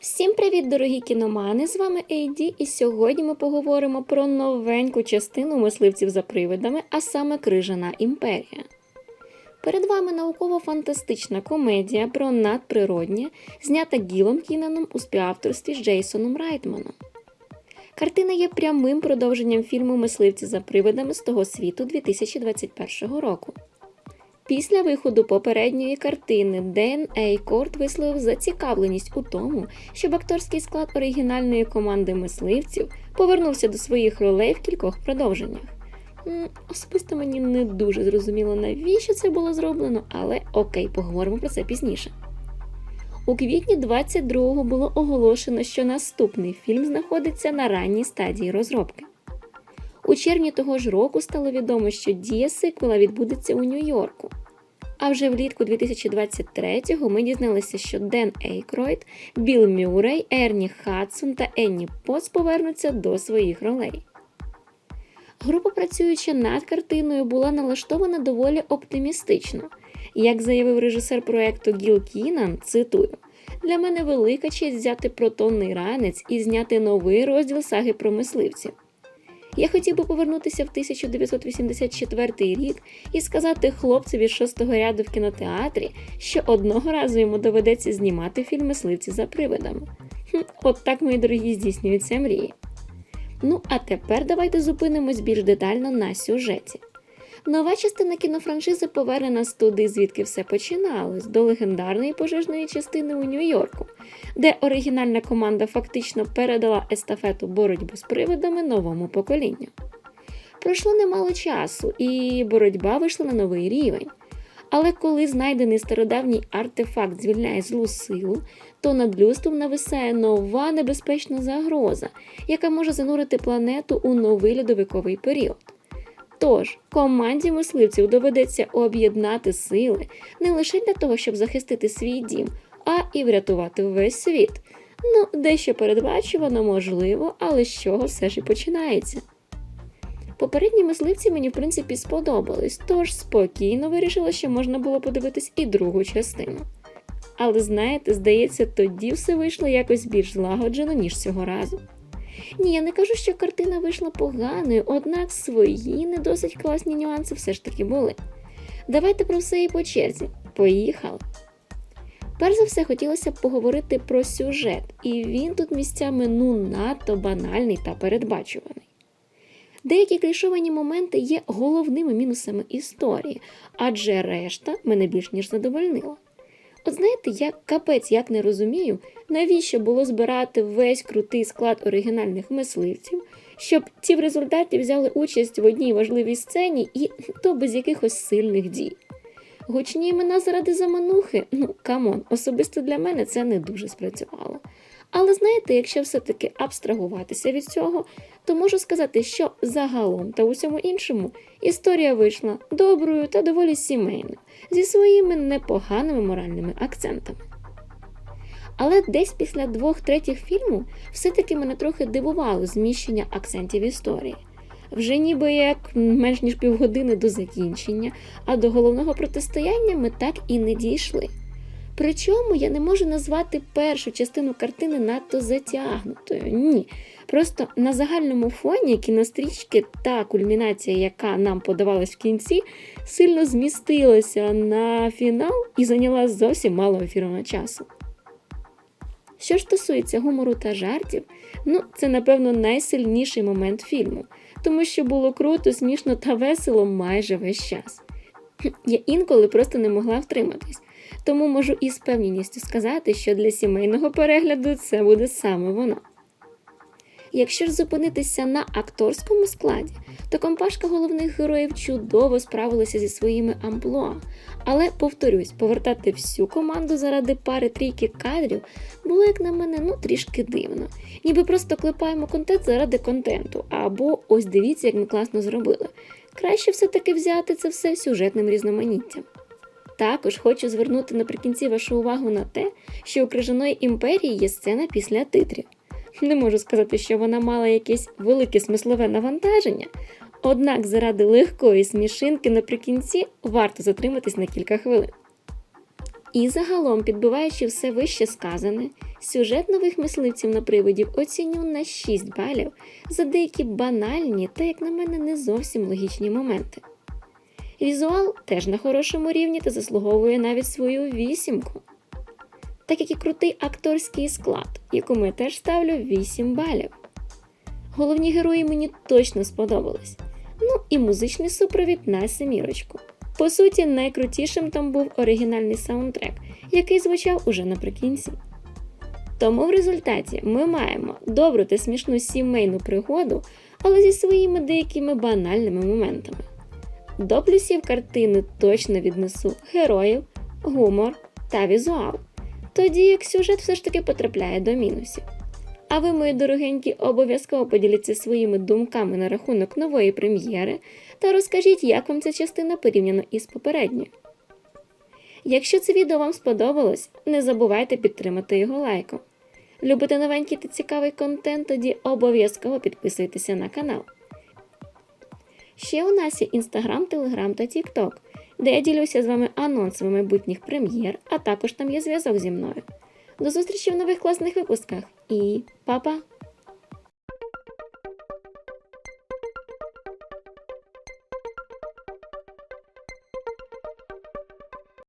Всім привіт, дорогі кіномани! З вами Ейді, і сьогодні ми поговоримо про новеньку частину мисливців за привидами, а саме Крижана імперія. Перед вами науково-фантастична комедія про надприроднє, знята Гілом Кінаном у співавторстві з Джейсоном Райтманом. Картина є прямим продовженням фільму Мисливці за привидами з того світу 2021 року. Після виходу попередньої картини Ден Ейкорт висловив зацікавленість у тому, щоб акторський склад оригінальної команди мисливців повернувся до своїх ролей в кількох продовженнях. Особисто мені не дуже зрозуміло, навіщо це було зроблено, але окей, поговоримо про це пізніше. У квітні 22-го було оголошено, що наступний фільм знаходиться на ранній стадії розробки. У червні того ж року стало відомо, що дія сиквела відбудеться у Нью-Йорку. А вже влітку 2023-го ми дізналися, що Ден Ейкройд, Білл Мюррей, Ерні Хадсон та Енні Потс повернуться до своїх ролей. Група, працюючи над картиною, була налаштована доволі оптимістично. Як заявив режисер проекту Гіл Кінан, цитую: для мене велика честь взяти протонний ранець і зняти новий розділ саги про мисливців. Я хотів би повернутися в 1984 рік і сказати хлопцеві шостого ряду в кінотеатрі, що одного разу йому доведеться знімати фільм «Мисливці за привидами. Хм, от так, мої дорогі, здійснюються мрії. Ну, а тепер давайте зупинимось більш детально на сюжеті. Нова частина кінофраншизи поверне нас туди, звідки все починалось, до легендарної пожежної частини у Нью-Йорку, де оригінальна команда фактично передала естафету боротьби з привидами новому поколінню. Пройшло немало часу, і боротьба вийшла на новий рівень. Але коли знайдений стародавній артефакт звільняє злу силу, то над людством нависає нова небезпечна загроза, яка може занурити планету у новий льодовиковий період. Тож команді мисливців доведеться об'єднати сили не лише для того, щоб захистити свій дім, а і врятувати весь світ. Ну, дещо передбачувано, можливо, але з чого все ж і починається. Попередні мисливці мені, в принципі, сподобались, тож спокійно вирішила, що можна було подивитись і другу частину. Але знаєте, здається, тоді все вийшло якось більш злагоджено, ніж цього разу. Ні, я не кажу, що картина вийшла поганою, однак свої не досить класні нюанси все ж таки були. Давайте про все і по черзі. Поїхали! Перш за все хотілося б поговорити про сюжет, і він тут місцями ну надто банальний та передбачуваний. Деякі клішовані моменти є головними мінусами історії, адже решта мене більш ніж задовольнила. От знаєте, я капець як не розумію, навіщо було збирати весь крутий склад оригінальних мисливців, щоб ті в результаті взяли участь в одній важливій сцені і то без якихось сильних дій. Гучні імена заради заманухи, ну камон, особисто для мене це не дуже спрацювало. Але знаєте, якщо все-таки абстрагуватися від цього, то можу сказати, що загалом та усьому іншому історія вийшла доброю та доволі сімейною, зі своїми непоганими моральними акцентами. Але десь після двох третіх фільму все-таки мене трохи дивувало зміщення акцентів історії. Вже ніби як менш ніж півгодини до закінчення, а до головного протистояння ми так і не дійшли. Причому я не можу назвати першу частину картини надто затягнутою. Ні. Просто на загальному фоні кінострічки та кульмінація, яка нам подавалась в кінці, сильно змістилася на фінал і зайняла зовсім мало ефірного часу. Що ж стосується гумору та жартів, ну це напевно найсильніший момент фільму, тому що було круто, смішно та весело майже весь час. Я інколи просто не могла втриматись, тому можу із певністю сказати, що для сімейного перегляду це буде саме воно. Якщо ж зупинитися на акторському складі, то компашка головних героїв чудово справилася зі своїми амплуа. Але, повторюсь, повертати всю команду заради пари трійки кадрів було, як на мене, ну трішки дивно. Ніби просто клепаємо контент заради контенту, або ось дивіться, як ми класно зробили. Краще все-таки взяти це все сюжетним різноманіттям. Також хочу звернути наприкінці вашу увагу на те, що у крижаної імперії є сцена після титрів. Не можу сказати, що вона мала якесь велике смислове навантаження, однак заради легкої смішинки наприкінці варто затриматись на кілька хвилин. І загалом, підбиваючи все вище сказане, сюжет нових мисливців на привидів оціню на 6 балів за деякі банальні та, як на мене, не зовсім логічні моменти. Візуал теж на хорошому рівні та заслуговує навіть свою вісімку. Так як і крутий акторський склад, якому я теж ставлю 8 балів. Головні герої мені точно сподобались. Ну і музичний супровід на семірочку. По суті, найкрутішим там був оригінальний саундтрек, який звучав уже наприкінці. Тому в результаті ми маємо добру та смішну сімейну пригоду, але зі своїми деякими банальними моментами. До плюсів картини точно віднесу героїв, гумор та візуал, тоді як сюжет все ж таки потрапляє до мінусів. А ви, мої дорогенькі, обов'язково поділіться своїми думками на рахунок нової прем'єри та розкажіть, як вам ця частина порівняно із попередньою. Якщо це відео вам сподобалось, не забувайте підтримати його лайком. Любите новенький та цікавий контент, тоді обов'язково підписуйтеся на канал. Ще у нас є Інстаграм, Телеграм та Тікток, де я ділюся з вами анонсами майбутніх прем'єр, а також там є зв'язок зі мною. До зустрічі в нових класних випусках і па-па!